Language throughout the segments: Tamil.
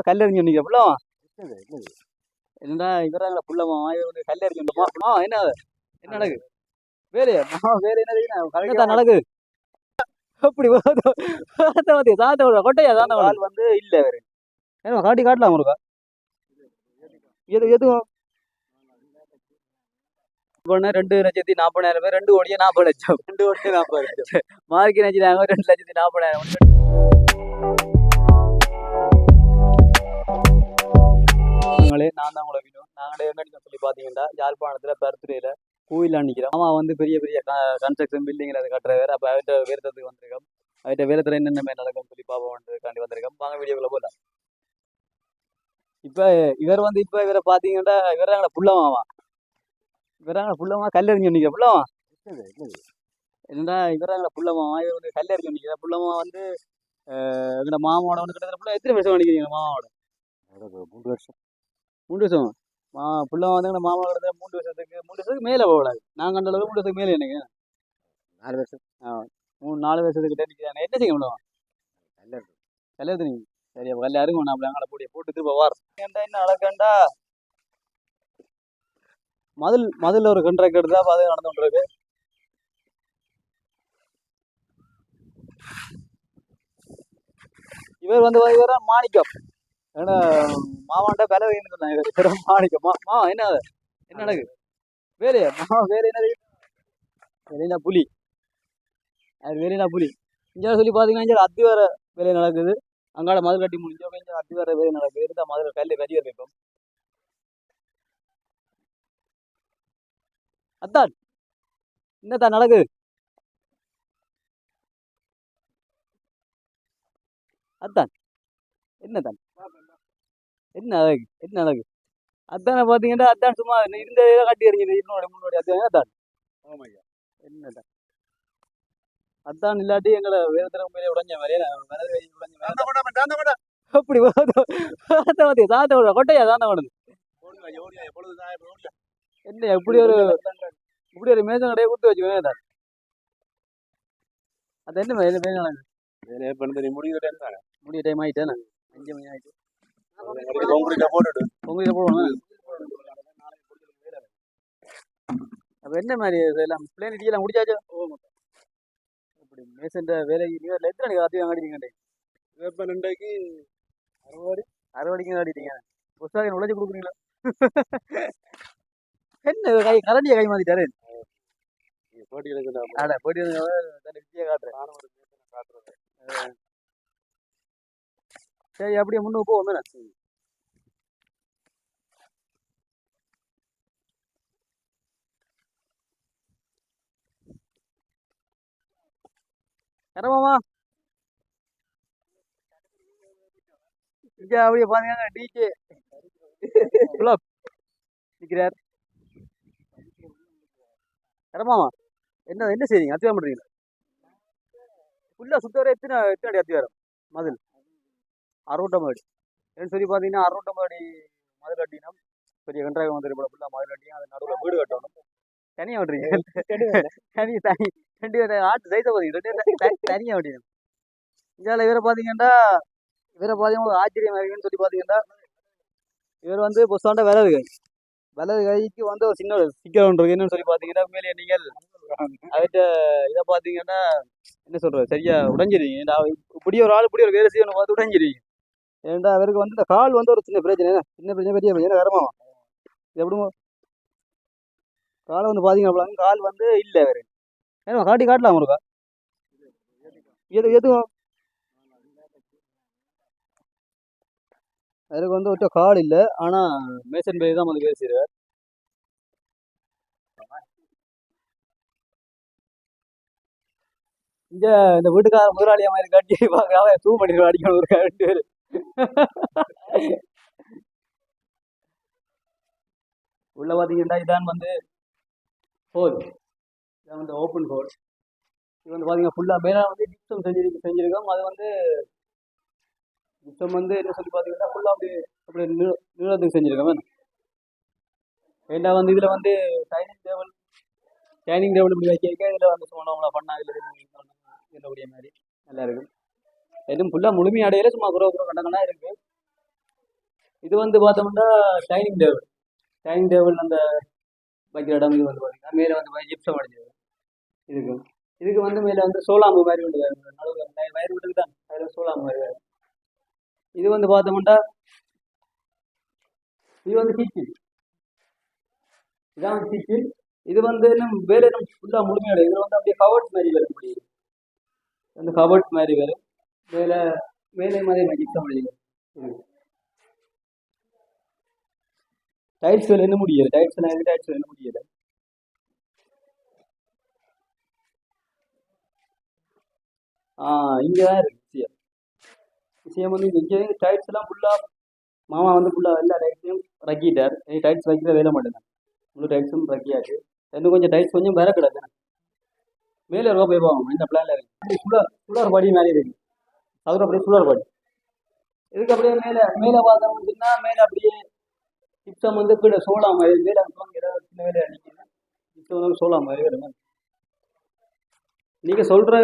கல்லறிஞ்சு புள்ளவா என்னடா இவராங்கள புள்ளமா இவர் வந்து கல்லறிஞ்சு சொன்னோமா என்ன நடக்கு? வேலையா? வேலை என்ன கரெக்டாக நடக்குது அப்படி சாத்த வந்து சாத்த விட கொட்டையா? சாத்த ஆள் வந்து இல்ல வேறு ஏன்னா காட்டி காட்டலாம் எது எதுவும் பொண்ணு ரெண்டு லட்சத்தி நாற்பதாயிரம் பேர் ரெண்டு கோடியே நாற்பது லட்சம். ரெண்டு கோடியே நாற்பது லட்சம். மார்க்கெட் வச்சுட்டாங்க ரெண்டு லட்சத்தி நாற்பதாயிரம் நாங்களே நான் தான் உங்களை வினோம் நாங்களே எங்க சொல்லி பார்த்தீங்கன்னா யாழ்ப்பாணத்தில் பர்த்டேல கோயில் நிற்கிறோம் அவன் வந்து பெரிய பெரிய கன்ஸ்ட்ரக்ஷன் பில்டிங்கில் அதை கட்டுற வேற அப்போ அவர்கிட்ட வேறதுக்கு வந்திருக்கோம். அவர்கிட்ட வேறத்துல என்னென்ன மாதிரி நடக்கும்னு சொல்லி பார்ப்போம்ன்றதுக்காண்டி வந்திருக்கோம். வாங்க வீடியோக்குள்ள போகலாம் இப்போ இவர் வந்து இப்போ இவரை பார்த்தீங்கன்னா இவராங்கள புள்ளவான் இவராங்கள புள்ளவா கல்லறிஞ்சு நிற்கிற புள்ளவா என்னடா இவராங்கள புள்ளவா இவர் வந்து கல்லறிஞ்சு நிற்கிற புள்ளவா வந்து அஹ், எங்கட மாமாவோட வந்து கிட்டத்தட்ட புள்ள எத்தனை வருஷம் நினைக்கிறீங்க மாமாவோட? மூன்று வருஷம். மூன்று வருஷம். மா புள்ளவா வந்து எங்கட மாமா கிட்ட மூன்று வருஷத்துக்கு மூன்று வருஷத்துக்கு மேலே போகக்கூடாது நான் கண்ட அளவுக்கு மூன்று வருஷத்துக்கு மேலே எனக்கு. நாலு வருஷம். மூணு நாலு வருஷத்துக்கிட்ட நிற்கிறாங்க என்ன செய்ய முடியும்? கல்யாணம் கல்யாணத்து நீங்க சரி அப்போ கல்யாணம் நான் அங்கே போட்டு போட்டு திரும்ப வார் என்ன அழகண்டா? மதில் மதில் ஒரு கண்ட்ராக்ட் எடுத்தா அது நடந்து இருக்கு இவர் வந்து இவர் மாணிக்கம். ஏன்னா மாமாண்ட விலை வைன்னு சொன்னாங்க. மாணிக்கம் மா மா என்ன? என்ன நடக்கு வேலையா? மாமா வேலை என்ன வேலைனா புலி. அது வேலைனா புலி? இங்கே சொல்லி பார்த்தீங்கன்னா இங்கே அத்தி வர வேலை நடக்குது. அங்காட மதுள் கட்டி முடிஞ்சோ கொஞ்சம் அத்தி வர வேலை நடக்குது. இருந்தால் மதுரை கல்லு கரியர் வைப்போம். அத்தான். என்னத்தான் நடக்குது? அத்தான். என்னத்தான்? என்ன அழகு என்ன அழகு. அத்தானை பார்த்தீங்கன்னா அத்தான் சும்மா இருந்த கட்டி எறிஞ்சது இன்னொரு முன்னோடி அத்தான் அத்தான் என்னதான் அத்தான் இல்லாட்டி எங்களை வேறு மேலே உடஞ்ச மாதிரியே அப்படி சாத்த வந்து சாத்த விட கொட்டையா சாந்த விடுது என்ன இப்படி ஒரு இப்படி ஒரு மேசம் கடையை கொடுத்து வச்சுக்கோங்க தான். அது என்ன வேலையை பண்ணி முடிவு டைம் தானே? முடிய டைம் ஆயிட்டேன் அஞ்சு மணி ஆயிட்டு. போட்டுட்டு உங்களுக்கு போடுவோம் அப்ப என்ன மாதிரி எல்லாம் பிளேன் இடியெல்லாம் முடிச்சாச்சோ? அப்படி மேசன்ற வேலைக்கு நீங்கள் எத்தனை மணிக்கு அதிகம் ஆடிட்டீங்க இப்போ ரெண்டாய்க்கு அறுபது அறுவடைக்கு ஆடிட்டீங்க புஸ்தகம் உழைச்சி கொடுக்குறீங்களா? என்ன கை கரண்டியை கை மாத்திட்டாரு? போட்டிகளுக்கு அட போயிட்டு வித்தியை காட்டுறேன். சரி அப்படியே முன்னுக்கு போவோம் என்ன கரமாமா இங்க அப்படியே பாத்தீங்கன்னா டிஜே குலாப் நிக்கிறார் கரமாமா என்ன என்ன செய்றீங்க அத்தியாரம் பண்றீங்களா ஃபுல்லா சுத்தவரை எத்தனை எத்தனை அடி அத்தியாரம் மதில் அறுவட்டம் அடி ஏன்னு சொல்லி பார்த்தீங்கன்னா அறுவட்டம் அடி மதில் அட்டினா பெரிய கன்றாக வந்து போல ஃபுல்லாக மதில் அட்டியும் அது நடுவில் வீடு கட்டணும். தனியாக விட்றீங்க தனி தனி ரெண்டு பேரும் ஆட்டு சைஸை பார்த்தீங்க ரெண்டு தனியாக விட்டீங்க இந்தியாவில் இவரை பார்த்தீங்கன்னா இவரை பார்த்தீங்கன்னா ஆச்சரியம் இருக்குன்னு சொல்லி பார்த்தீங்கன்னா இவர் வந்து புஸ்தாண்ட விலது கை வலது கைக்கு வந்து ஒரு சின்ன சிக்கல் ஒன்று இருக்கு. என்னன்னு சொல்லி பார்த்தீங்கன்னா உண்மையிலேயே நீங்கள் அவர்கிட்ட இதை பார்த்தீங்கன்னா என்ன சொல்றது? சரியா உடைஞ்சிருவீங்க. நான் இப்படி ஒரு ஆள் இப்படி ஒரு வேலை செய்யணும் பார்த்து உடைஞ்சிருவீங்க. ஏன்டா அவருக்கு வந்து இந்த கால் வந்து ஒரு சின்ன பிரச்சனை. என்ன? சின்ன பிரச்சனை? பெரிய பிரச்சனை. கரமா எப்படிமோ காலை வந்து பார்த்தீங்கன்னா கால் வந்து இல்லை அவர் ஏன்னா காட்டி காட்டலாம் அவருக்கா எது எதுவும் அவருக்கு வந்து ஒட்ட கால் இல்லை. ஆனால் மேசன் பேர் தான் வந்து பேசிடுவார் இங்கே இந்த வீட்டுக்கார முதலாளியா மாதிரி கட்டி பார்க்கறாங்க. தூ பண்ணிட்டு அடிக்கணும் ஒரு ரெண்டு உள்ள பார்த்தீங்கன்னா இதான் வந்து ஹோல் இதான் வந்து ஓப்பன் ஹோல் இது வந்து பார்த்தீங்கன்னா ஃபுல்லாக மேல வந்து டிப்சம் செஞ்சிருக்கு செஞ்சிருக்கோம். அது வந்து டிப்சம் வந்து என்ன சொல்லி பார்த்தீங்கன்னா ஃபுல்லாக அப்படி அப்படி நீ- நீளத்துக்கு செஞ்சிருக்கோம். ஏண்டா வந்து இதில் வந்து டைனிங் டேபிள் டைனிங் டேபிள் இப்படி வைக்க இதில் வந்து சும்மா பண்ணா இதுல இதனுடைய மாதிரி நல்லா இருக்கும். எதுவும் ஃபுல்லாக முழுமையடையில சும்மா குறவு குறவு கண்டங்கள்லாம் இருக்கு. இது வந்து பார்த்தோம்னா டைனிங் டேபிள் டைனிங் டேபிள் அந்த வைக்கிற இடம் இது வந்து பார்த்தீங்கன்னா மேலே வந்து ஜிப்சம் அடிச்சது இதுக்கு இதுக்கு வந்து மேலே வந்து சோலாம்பு மாதிரி ஒன்று நடுவுல வய- விட்டுக்கு தான் அதில் சோலாம்பு மாதிரி வேறு. இது வந்து பார்த்தோம்னா இது வந்து கிச்சன் இதான் கிச்சன் இது வந்து இன்னும் வேறு இன்னும் ஃபுல்லாக முழுமையோட இதில் வந்து அப்படியே கவர்ட் மாதிரி வரும் முடியும் அந்த கவர்ட் மாதிரி வரும். மேலே மேலே மாதிரி ஜிப்சம் முடியும் வரும் டைல்ஸ் வேலை என்ன முடியல. டைல்ஸ் எல்லாம் டைல்ஸ் வேலை என்ன முடியல. ஆ இங்கே தான் இருக்கு விஷயம். விஷயம் வந்து இங்கே டைல்ஸ் எல்லாம் ஃபுல்லாக மாமா வந்து ஃபுல்லாக எல்லா டைல்ஸையும் ரக்கிட்டார் டைல்ஸ் வைக்கிற வேலை மட்டும்தான் முழு டைல்ஸும் ரக்கியாச்சு இன்னும் கொஞ்சம் டைல்ஸ் கொஞ்சம் வேற கிடக்கு மேலே இருக்க போய் போவோம் இந்த பிளான்ல இருக்கு. சுடர் சுடர் படி மாதிரி இருக்கு. அதுவும் அப்படியே சுடர் படி இதுக்கு அப்படியே மேலே மேலே பார்த்தோம்னா மேலே அப்படியே சிப்சம் வந்து கீழே சோழா மாதிரி மேலே சின்ன வேலை அடிக்கணும் சிப்சம் வந்து சோளா மாதிரி. வரும் நீங்கள் சொல்கிற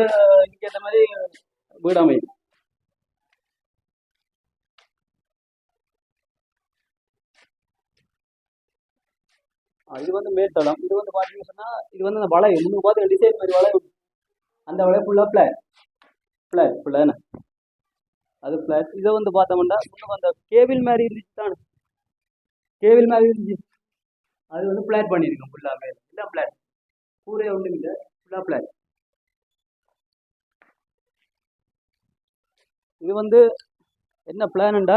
இதுக்கேற்ற மாதிரி வீடு அமையும். இது வந்து மேற்தளம் இது வந்து பார்த்தீங்கன்னு சொன்னால் இது வந்து அந்த வளை முன்னூறு பார்த்து டிசைன் மாதிரி வளை அந்த வளை ஃபுல்லாக பிளான் பிளான் ஃபுல்லாக என்ன அது ஃப்ளாட் இதை வந்து பார்த்தோம்னா இன்னும் அந்த கேபிள் மாதிரி இருந்துச்சு தான். கேபிள் மாதிரி இருந்துச்சு. அது வந்து பிளாட் பண்ணியிருக்கோம் ஃபுல்லாக மேலே எல்லாம் பிளாட் கூரையே ஒன்றும் இல்லை ஃபுல்லாக பிளாட் இது வந்து என்ன பிளான்டா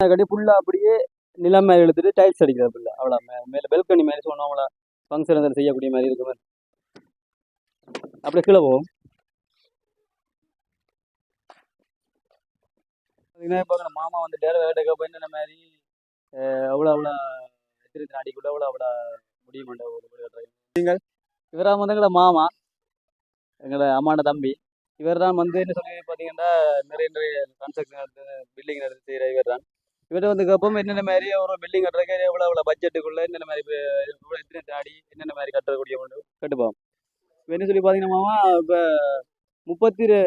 கட்டி ஃபுல்லாக அப்படியே நிலம் மேலே எடுத்துட்டு டைல்ஸ் அடிக்கிறது ஃபுல்லாக அவ்வளோ மே மேலே பெல்கனி மாதிரி சொன்னோம் அவ்வளோ ஃபங்க்ஷன் செய்யக்கூடிய மாதிரி இருக்கு மாதிரி அப்படியே கீழே போவோம். பார்த்தீங்கன்னா இப்போ நம்ம மாமா வந்து டேர வேட்டைக்கு போய் மாதிரி அவ்வளோ அவ்வளோ எத்தனை எத்தனை அடிக்குள்ள அவ்வளோ அவ்வளோ முடியுமாண்ட ஒரு நீங்கள் இவரா வந்து எங்களை மாமா எங்களோட அம்மான தம்பி. இவர் தான் வந்து என்ன சொல்லி பார்த்தீங்கன்னா நிறைய நிறைய கன்ஸ்ட்ரக்ஷன் பில்டிங் எடுத்து செய்கிற இவர் தான் இவர் வந்து கேட்போம் என்னென்ன மாதிரி ஒரு பில்டிங் கட்டுறதுக்கு எவ்வளோ எவ்வளோ பட்ஜெட்டுக்குள்ள என்னென்ன மாதிரி இப்ப எவ்வளோ எத்தனை தாடி என்னென்ன மாதிரி கட்டக்கூடிய ஒன்று கட்டுப்போம். இப்போ என்ன சொல்லி பார்த்தீங்கன்னா மாமா இப்போ முப்பத்தி ரெ-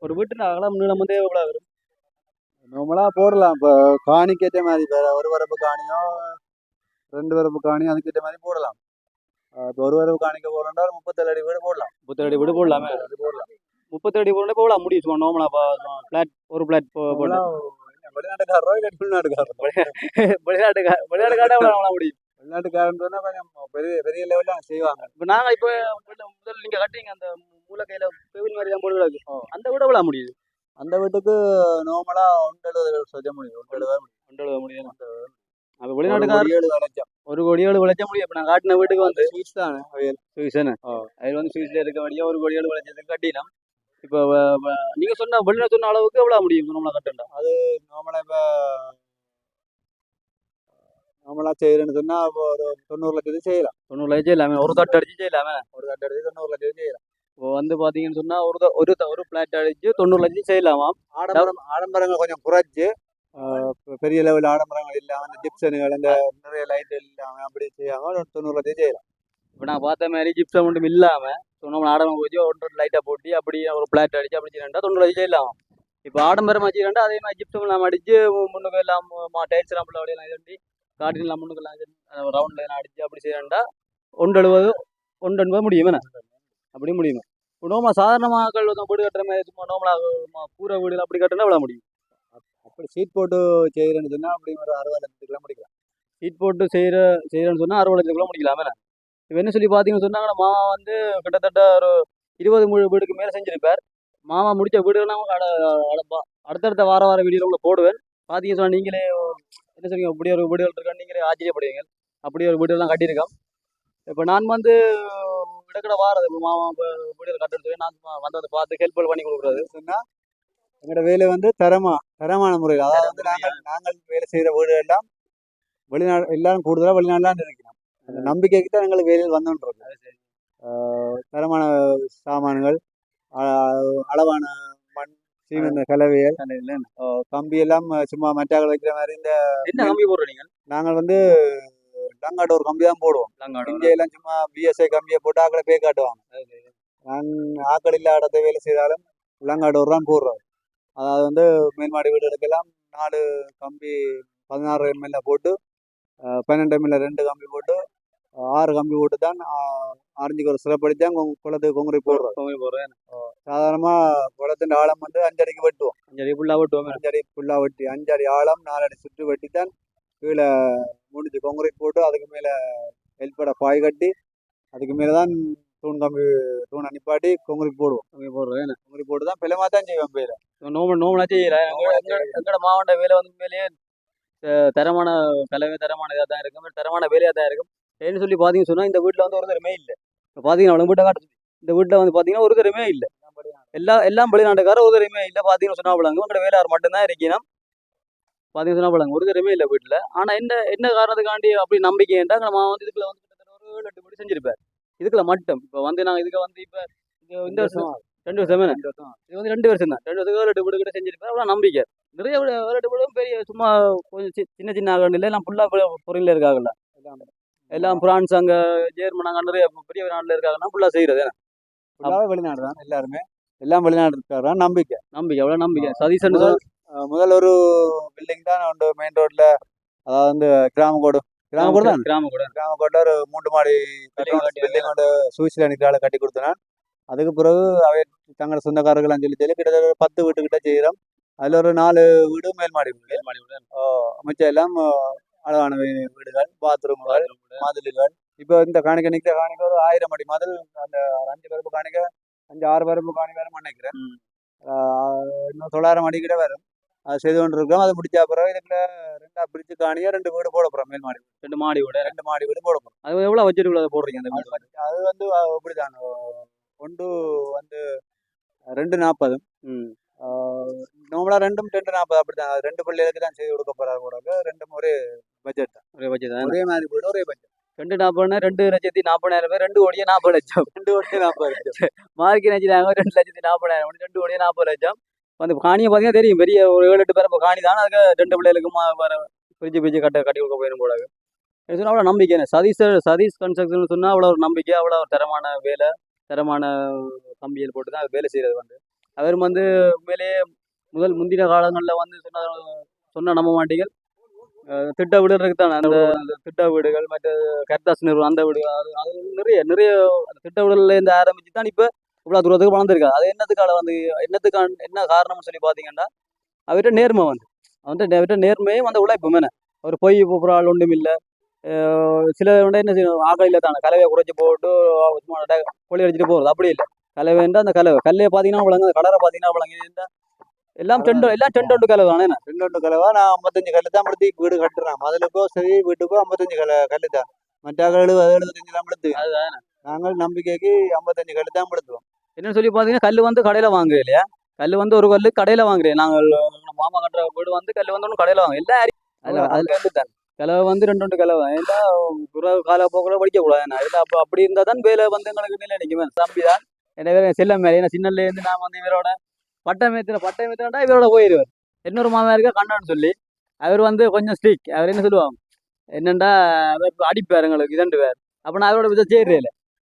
ஒரு வீட்டில் அகலம் நீளம் வந்து எவ்வளோ வரும்? நார்மலா போடலாம். இப்போ காணிக்கு ஏற்ற மாதிரி வேற ஒரு வரப்பு காணியோ ரெண்டு வரப்பு காணியோ அதுக்கேற்ற மாதிரி போடலாம். இப்போ ஒரு வரப்பு காணிக்க ஒரு முப்பத்தேழு அடி வீடு போடலாம். முப்பத்தி அடி வீடு போடலாமே? அது போடலாம். முப்பத்தி அடி போடலாம் போகலாம். முடியும். சும்மா நார்மலாக ஃப்ளாட் ஒரு ஃப்ளாட் போடலாம் வெளிநாட்டுக்காரரோ இல்லை உள்நாட்டுக்காரரோ வெளிநாட்டுக்கா வெளிநாட்டுக்காரே எவ்வளோ முடியும். வெளிநாட்டுக்காரன் சொன்னா கொஞ்சம் பெரிய பெரிய லெவல்ல செய்வாங்க. இப்போ நாங்கள் இப்போ முதல்ல நீங்கள் கட்டுறீங்க. அந்த மூலக்கையில் கோவில் மாதிரி தான் கிடக்கு அந்த விட எவ்வளோ முடியுது. அந்த வீட்டுக்கு நார்மலா ஒன்று எழுபது சொல்ல முடியும். ஒன்று எழுபது கொண்டு வர முடியும் அப்போ வெளிநாட்டுக்கார எழுபது லட்சம் ஒரு கோடி ஏழு விளைச்ச முடியும். இப்போ நான் காட்டின வீட்டுக்கு வந்து ஸ்வீட்ஸ் தானே? சுவிசனு ஆ. அதில் வந்து சுவிஸில் இருக்க வழியாக ஒரு கோடி ஏழு விளைச்சதுக்கு கட்டினோம். இப்போ நீங்கள் சொன்ன வெளிநாட்டு சொன்ன அளவுக்கு எவ்வளோ முடியும்? நம்மளை கட்டண்டா நார்மலா இப்போ நார்மலா செய்யறேன்னு சொன்னா இப்போ ஒரு தொண்ணூறு லட்சத்துக்கு செய்யலாம். தொண்ணூறு லட்சம் இல்லாமல் ஒரு தட்டு அடிச்சு இல்லாமல் ஒரு தட்டு எடுத்து தொண்ணூறு லட்சத்துக்கு செய்யலாம். இப்போ வந்து பார்த்தீங்கன்னு சொன்னால் ஒரு ஒரு ஒரு பிளாட் அடிச்சு தொண்ணூறு லட்சம் செய்யலாமா ஆடம்பரம் ஆடம்பரங்கள் கொஞ்சம் குறைச்சு பெரிய லெவல் ஆடம்பரங்கள் இல்லாம இந்த ஜிப்சனுகள் இந்த நிறைய லைட் இல்லாம அப்படி செய்யாம தொண்ணூறு லட்சம் செய்யலாம். இப்போ நான் பார்த்த மாதிரி ஜிப்சம் மட்டும் இல்லாமல் ஸோ நம்ம ஆடம்பரம் போச்சு ஒன்றரை லைட்டாக போட்டு அப்படி ஒரு பிளாட் அடிச்சு அப்படி செய்யறா தொண்ணூறு லட்சம் இல்லாமல் இப்போ ஆடம்பரம் வச்சுக்கிறா அதே மாதிரி ஜிப்சம் எல்லாம் அடிச்சு முன்னுக்கு எல்லாம் டைல்ஸ் எல்லாம் ஃபுல்லாக அப்படியே இதண்டி காட்டின் எல்லாம் முன்னுக்கு எல்லாம் ரவுண்டில் எல்லாம் அடிச்சு அப்படி செய்யறா ஒன்று எழுபது ஒன்று எண்பது முடியும் என்ன? அப்படி முடியும். நோமா சாதாரண மக்கள் வந்து வீடு கட்டுற மாதிரி சும்மா நோமலா கூரை வீடு அப்படி கட்டினா விட முடியும்? அப்படி சீட் போட்டு செய்யறேன்னு சொன்னா அப்படி ஒரு அறுபது லட்சத்துக்குலாம் முடிக்கலாம். சீட் போட்டு செய்கிற செய்கிறேன்னு சொன்னால் அறுபது லட்சத்துக்குள்ள முடிக்கலாமே இப்போ என்ன சொல்லி பார்த்தீங்கன்னு சொன்னாங்கன்னா மாமா வந்து கிட்டத்தட்ட ஒரு இருபது முழு வீடுக்கு மேலே செஞ்சிருப்பார். மாமா முடிச்ச வீடுகள்லாம் அட- அட- அடுத்தடுத்த வார வார வீடியோவில் உங்களை போடுவேன். பார்த்தீங்க சொன்னா நீங்களே என்ன சொல்றீங்க? இப்படி ஒரு வீடுகள் இருக்கான்னு நீங்களே ஆச்சரியப்படுவீங்க. அப்படி ஒரு வீடுகள்லாம் கட்டியிருக்கோம். இப்போ நான் வந்து இடக்கட வாரது மாமா வீடுகள் கட்டுறது நான் வந்து அதை பார்த்து ஹெல்ப் பண்ணி கொடுக்குறது. சொன்னா எங்களோட வேலை வந்து தரமா தரமான முறையில். அதாவது வந்து நாங்கள் நாங்கள் வேலை செய்யற வீடு எல்லாம் வெளிநாடு எல்லாரும் கூடுதலா வெளிநாடுலாம் இருக்கிறோம். அந்த நம்பிக்கைக்கு தான் எங்களுக்கு வேலையில் வந்துன்றது தரமான சாமான்கள் அளவான மண் சீமெந்த ஆஹ் கம்பி எல்லாம் சும்மா மറ്റാக்கள் வைக்கிற மாதிரி இந்த என்ன கம்மி போடுறோம் நீங்கள் நாங்கள் வந்து லங்காட்ட ஒரு கம்பி தான் போடுவோம் இங்கே எல்லாம் சும்மா பிஎஸ்ஐ கம்பியை போட்டு ஆக்களை பே காட்டுவாங்க. நான் ஆக்கள் இல்லாத இடத்த வேலை செய்தாலும் லங்காடோர் தான் போடுறோம் அதாவது வந்து மேல்மாடி வீடுகளுக்கெல்லாம் நாலு கம்பி பதினாறு எம்எல்ஏ போட்டு பன்னெண்டு எம்எல்ஏ ரெண்டு கம்பி போட்டு ஆறு கம்பி போட்டு தான் அஹ், ஆரஞ்சுக்கு ஒரு சிறப்படுத்தி தான் குளத்துக்கு கொங்குரி போடுறோம் பொங்கி போடுறேன் சாதாரணமாக குளத்தின் ஆழம் வந்து அஞ்சடிக்கு வெட்டுவோம். அஞ்சடி ஃபுல்லாக விட்டுவோம். அஞ்சடி ஃபுல்லாக வெட்டி அஞ்சடி ஆழம் நாலடி சுற்றி வெட்டி தான் கீழே முடிஞ்சு கொங்குரீட் போட்டு அதுக்கு மேலே ஹெல்ப்பட பாய் கட்டி அதுக்கு மேலே தான் தூண் கம்பி தூணை நிப்பாட்டி கொங்குரீட் போடுவோம். போடுறேன் கொங்குரீட் போட்டு தான் பிளமா தான் செய்வோம் பேர். நோம்பல் நோம்பலா செய்யல எங்கட மாவட்ட வேலை வந்து அஹ், தரமான கலவை தரமான இதாக தான் இருக்கும். தரமான வேலையாக தான் இருக்கும். ஏன்னு சொல்லி பார்த்தீங்கன்னு சொன்னா இந்த வீட்டில் வந்து ஒரு தரமே இல்லை. இப்போ பார்த்தீங்கன்னா அவ்வளோ வீட்டை காட்டு இந்த வீட்டில் வந்து பார்த்தீங்கன்னா ஒரு தரமே இல்லை. எல்லா எல்லாம் வெளிநாட்டுக்கார ஒரு தரமே இல்லை. பார்த்தீங்கன்னு சொன்னா விளங்கும் உங்களோட வேலையார் மட்டும்தான் இருக்கணும். பார்த்தீங்கன்னு சொன்னா விளங்கும். ஒரு தரமே இல்லை வீட்டில். ஆனால் என்ன என்ன காரணத்துக்காண்டி அப்படி நம்பிக்கைன்றா நம்ம வந்து இதுக்குள்ள வந்து கிட்டத்தட்ட ஒரு ஏழு எட்டு வீடு செஞ்சிருப்பார். இதுக்குள்ள மட்டும். இப்போ வந்து நாங்கள் இதுக்கு வந்து இப்போ இந்த வருஷம் ரெண்டு வருஷமே இது வந்து ரெண்டு வருஷம் தான். ரெண்டு வருஷம் ஏழு எட்டு வீடு கிட்ட செஞ்சிருப்பேன் அவ்வளோ நம்பிக்கை. நிறைய ஏழு எட்டு வீடும் பெரிய சும்மா கொஞ்சம் சின்ன சின்ன ஆகண்டில் எல்லாம் ஃபுல்லாக பொருளில் இருக்காங்கல்ல. எல்லாம். பிரான்ஸ் அங்கே ஜெர்மன் அங்கே நிறைய பெரிய நாட்டில் இருக்காங்கன்னா ஃபுல்லாக செய்கிறது ஃபுல்லாகவே வெளிநாடு தான் எல்லாருமே. எல்லாம் வெளிநாடு இருக்காரா? நம்பிக்கை. நம்பிக்கை. எவ்வளோ நம்பிக்கை. சதீசன் அஹ் முதல் ஒரு பில்டிங் தான் உண்டு மெயின் ரோட்ல அதாவது வந்து கிராமக்கோடு கிராமக்கோடு தான்? கிராம கூட கிராமக்கோட்டில் ஒரு மூன்று மாடி பில்டிங் கொண்டு சுவிட்சர்லாந்து நிற்கிறால கட்டி கொடுத்தனான் அதுக்கு பிறகு அவை தங்களோட சொந்தக்காரர்கள்லாம் சொல்லி சொல்லி கிட்டத்தட்ட பத்து வீட்டுக்கிட்ட செய்கிறோம். அதில் ஒரு நாலு வீடு மேல்மாடி வீடு. மிச்சம் எல்லாம் அழகான வீடுகள் பாத்ரூம்கள் மதில்கள் இப்போ இந்த காணிக்க நிற்கிற காணிக்க ஒரு ஆயிரம் அடி மதில் அந்த அஞ்சு பரப்பு காணிக்க அஞ்சு ஆறு பரப்பு காணிக்க வரும் நினைக்கிறேன் இன்னும் தொள்ளாயிரம் அடி கிட்ட வரும். அது செய்து கொண்டு இருக்கோம் அது முடிச்ச பிறகு இதுக்குள்ள ரெண்டா பிரிச்சு காணிக்க ரெண்டு வீடு போட போறோம் மேல் மாடி ரெண்டு மாடி வீடு. ரெண்டு மாடி வீடு போட போறோம். அது எவ்வளோ வச்சுட்டு போடுறீங்க அந்த அது வீடு வந்து- அது வந்து இப்படிதான் ஒன்று வந்து ரெண்டு நாற்பது ம். நார்மலா ரெண்டும் ரெண்டு நாற்பது அப்படிதான் அது ரெண்டு பிள்ளைகளுக்கு தான் செய்து கொடுக்க போறாரு கூட. ரெண்டும் ஒரே பட்ஜெட் தான். ஒரே வச்சு தான். ஒரே மாதிரி வீடு ஒரே பட்ஜெட் ரெண்டு நாற்பதுனா ரெண்டு லட்சத்தி நாற்பதாயிரம் பேர் ரெண்டு கோடியே நாற்பது லட்சம். ரெண்டு ஒரே நாற்பது மார்க்கெட் வச்சுட்டாங்க ரெண்டு லட்சத்தி நாற்பதாயிரம். ரெண்டு கோடியே நாற்பது லட்சம். அந்த காணியை பார்த்தீங்கன்னா தெரியும். பெரிய ஒரு ஏழு எட்டு பேர் இப்போ காணி தானே. அதுக்கு ரெண்டு பிள்ளைகளுக்கு வேறு வர பிரிஞ்சு கட்ட கட்டி கொடுக்க போயிடும் போல சொன்னால் அவ்வளோ நம்பிக்கை சதீஷ் சதீஷ் கன்ஸ்ட்ரக்ஷன் சொன்னால் அவ்வளோ ஒரு நம்பிக்கை அவ்வளோ ஒரு தரமான வேலை தரமான கம்பியல் போட்டு தான் வேலை செய்கிறது வந்து. அவர் வந்து உண்மையிலேயே முதல் முந்தின காலங்களில் வந்து சொன்ன சொன்ன நம்ப மாட்டீங்க திட்ட வீடு தான். அந்த திட்ட வீடுகள் மற்ற கர்தாஸ் நிறுவனம் அந்த வீடுகள் அது நிறைய நிறைய திட்ட வீடுகள்லேருந்து ஆரம்பிச்சு தான் இப்போ இவ்வளோ தூரத்துக்கு வளர்ந்துருக்காது அது என்னத்துக்கால வந்து என்னத்துக்கான என்ன காரணம்னு சொல்லி பார்த்தீங்கன்னா அவர்கிட்ட நேர்மை வந்து. அவன்கிட்ட அவர்கிட்ட நேர்மையும் அந்த உழைப்பு மேன அவர் பொய் ஆள் ஒன்றும் இல்லை. சில வந்து என்ன செய்யணும்? ஆகலையில் தானே. கலவையை குறைச்சி போட்டு சும்மா கொள்ளி அடிச்சுட்டு போகிறது அப்படி இல்லை. கலவைன்றா அந்த கலவை. கல்லையை பார்த்தீங்கன்னா விளங்கு கலரை பார்த்தீங்கன்னா விளங்கு எல்லாம் டெண்டோ எல்லாம் டெண்டோண்டு கலவை தானே. ரெண்டு ரெண்டு கலவா. நான் ஐம்பத்தஞ்சு கல்லு தான் படுத்தி வீடு கட்டுறேன். மதிலுக்கோ சரி வீட்டுக்கோ ஐம்பத்தஞ்சு கல கல்லு தான். மற்ற எழுபது எழுபத்தஞ்சு தான் படுத்து நாங்கள் நம்பிக்கைக்கு ஐம்பத்தஞ்சு கல்லு தான் படுத்துவோம் என்னன்னு சொல்லி பார்த்தீங்கன்னா கல் வந்து கடையில் வாங்குறேன் இல்லையா? கல் வந்து ஒரு கல் கடையில் வாங்குறேன். நாங்கள் மாமா கட்டுற வீடு வந்து கல் வந்து ஒன்று கடையில் வாங்க எல்லாம் அரி- அதுல அதுல இருந்து தான் வந்து ரெண்டு ரெண்டு கலவை. ஏன்னா பிறகு கால போக்குற படிக்கக்கூடாது என்ன? இல்லை அப்போ அப்படி இருந்தால் தான் வேலை வந்து எங்களுக்கு நிலை நிற்குமே. தம்பி தான். என்ன வேற செல்லம் மேலே. ஏன்னா சின்னலேருந்து நான் வந்து இவரோட பட்டமேத்திர பட்டமேத்திரண்டா இவரோட போயிடுவார் இன்னொரு மாமா இருக்க கண்ணான்னு சொல்லி. அவர் வந்து கொஞ்சம் ஸ்ட்ரிக் அவர் என்ன சொல்லுவாங்க? என்னண்டா அவர் அடிப்பார் எங்களுக்கு இதண்டு பேர் அப்போ நான் அவரோட விதம் செய்கிறேன்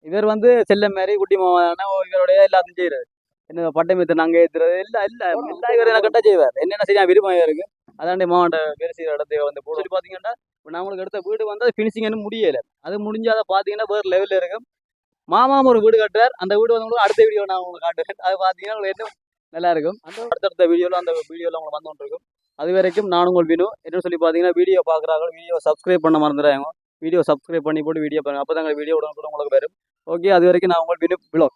இவர் வந்து செல்லம் மாரி குட்டி மாமா இவருடைய எல்லாத்தையும் செய்கிறார் என்ன பட்டமேத்திர நாங்கள் ஏற்றுறது இல்லை இல்லை எல்லா இவர் என்ன கரெக்டாக செய்வார். என்னென்ன சரியா விருப்பம் இருக்கு அதாண்டி மாவட்ட வேலை செய்கிற இடத்துல வந்து போட சொல்லி பார்த்தீங்கன்னா இப்போ நான் உங்களுக்கு எடுத்த வீடு வந்து அது ஃபினிஷிங் இன்னும் முடியலை. அது முடிஞ்சு அதை பார்த்தீங்கன்னா வேறு லெவலில் இருக்கும். மாமா ஒரு வீடு கட்டுறார். அந்த வீடு வந்து உங்களுக்கு அடுத்த வீடியோ நான் உங்களுக்கு காட்டுவேன் அது பார்த்தீங்கன்னா உங்களுக்கு இன்னும் நல்லா இருக்கும். அந்த அடுத்தடுத்த வீடியோவில் அந்த வீடியோவில் உங்களுக்கு வந்து இருக்கும் அது வரைக்கும் நான் உங்கள் வினு. என்ன சொல்லி பார்த்தீங்கன்னா வீடியோ பார்க்குறாங்க வீடியோ சப்ஸ்கிரைப் பண்ண மறந்துடுறாங்க வீடியோ சப்ஸ்கிரைப் பண்ணி போட்டு வீடியோ பாருங்க. அப்போ தான் வீடியோ உடனே உங்களுக்கு வரும். ஓகே அது வரைக்கும் நான் உங்கள் வினு விலோ